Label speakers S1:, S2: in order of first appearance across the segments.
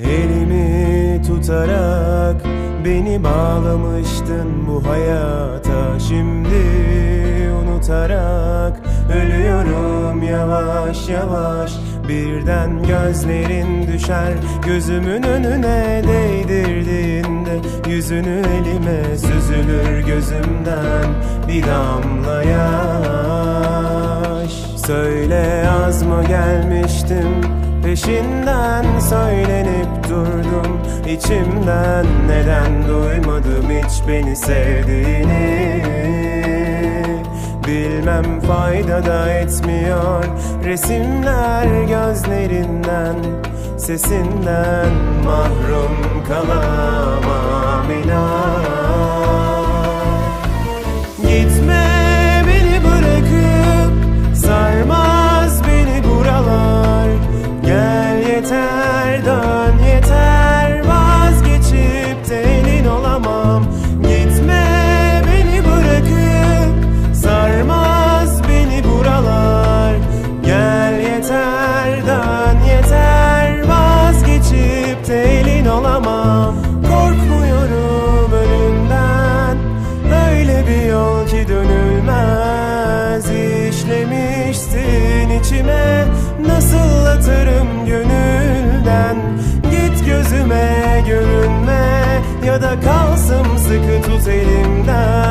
S1: Elimi tutarak beni bağlamıştın bu hayata. Şimdi unutarak ölüyorum yavaş yavaş. Birden gözlerin düşer. Gözümün önüne değdirdiğinde Yüzünü elime süzülür gözümden Bir damla yaş. Söyle az mı gelmiştim? Peşinden söylenip durdum. İçimden neden duymadım hiç beni sevdiğini Bilmem fayda da etmiyor Resimler gözlerinden Sesinden mahrum kalamam inan. Gitme beni bırakıp Sarmaz beni buralar. Gel yeter dön yeter Vazgeçip de elin olamam İçime Nasıl atarım gönülden? Git gözüme görünme Ya da kalsın sıkı tut elimden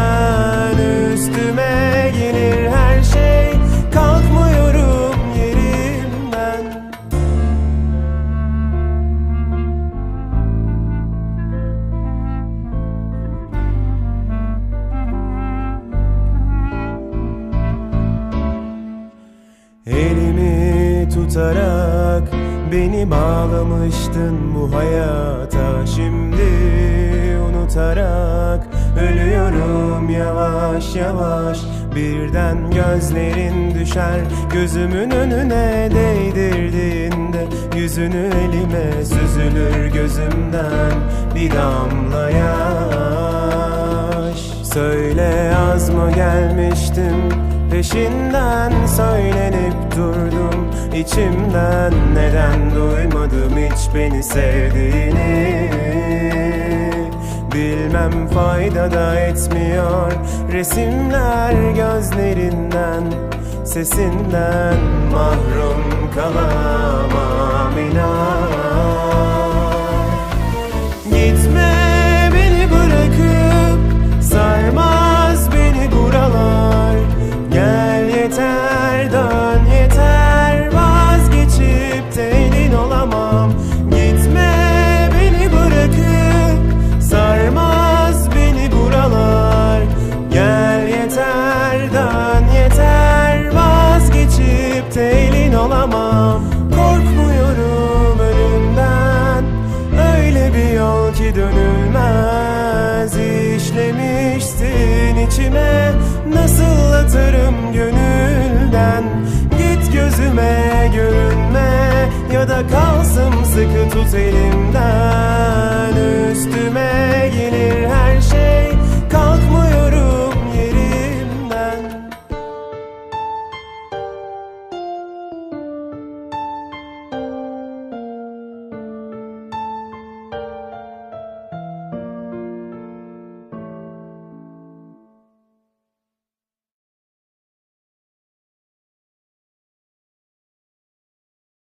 S1: tutarak beni bağlamıştın bu hayata. Şimdi unutarak ölüyorum yavaş yavaş. Birden gözlerin düşer gözümün önüne değdirdiğinde Yüzünü elime süzülür gözümden bir damla yaş. Söyle az mı gelmiştim Peşinden söylenip durdum. İçimden neden duymadım hiç beni sevdiğini. Bilmem fayda da etmiyor Resimler gözlerinden. Sesinden mahrum kalamam inan kalsın sıkı